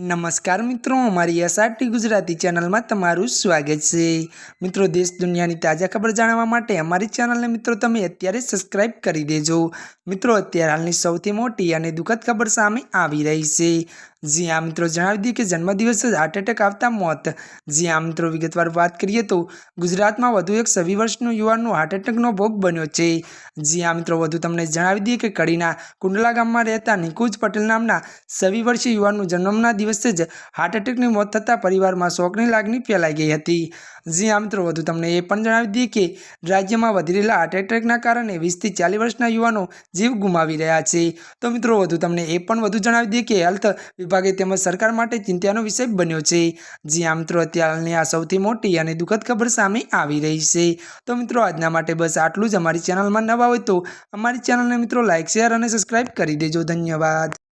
નમસ્કાર મિત્રો, અમારી એસઆરટી ગુજરાતી ચેનલમાં તમારું સ્વાગત છે. મિત્રો, દેશ દુનિયાની તાજા ખબર જાણવા માટે અમારી ચેનલને મિત્રો તમે અત્યારે સબસ્ક્રાઇબ કરી દેજો. મિત્રો, અત્યારે હાલની સૌથી મોટી અને દુઃખદ ખબર સામે આવી રહી છે. જી આ મિત્રો, જણાવી દઈએ કે જન્મદિવસ જ હાર્ટ એટેક આવતા મોત. જી આ મિત્રો, વિગતવાર વાત કરીએ તો ગુજરાતમાં વધુ એક સવી વર્ષનો યુવાનનું હાર્ટ એટેકનો ભોગ બન્યો છે. જી આ મિત્રો, વધુ તમને જણાવી દઈએ કે કડીના કુંડલા ગામમાં રહેતા નિકુંજ પટેલ નામના સવી વર્ષીય યુવાનનું જન્મના દિવસે જ હાર્ટ એટેકની મોત થતાં પરિવારમાં શોકની લાગણી ફેલાઈ ગઈ હતી. જી આ મિત્રો, વધુ તમને એ પણ જણાવી દઈએ કે રાજ્યમાં વધી રહેલા હાર્ટ એટેકના કારણે વીસથી ચાલીસ વર્ષના યુવાનો જીવ ગુમાવી રહ્યા છે. તો મિત્રો, વધુ તમને એ પણ વધુ જણાવી દઈએ કે હેલ્થ વિભાગે તેમજ સરકાર માટે ચિંતાનો વિષય બન્યો છે. જી આ મિત્રો, અત્યારની આ સૌથી મોટી અને દુઃખદ ખબર સામે આવી રહી છે. તો મિત્રો, આજના માટે બસ આટલું જ. અમારી ચેનલમાં નવા હોય તો અમારી ચેનલને મિત્રો લાઇક શેર અને સબસ્ક્રાઇબ કરી દેજો. ધન્યવાદ.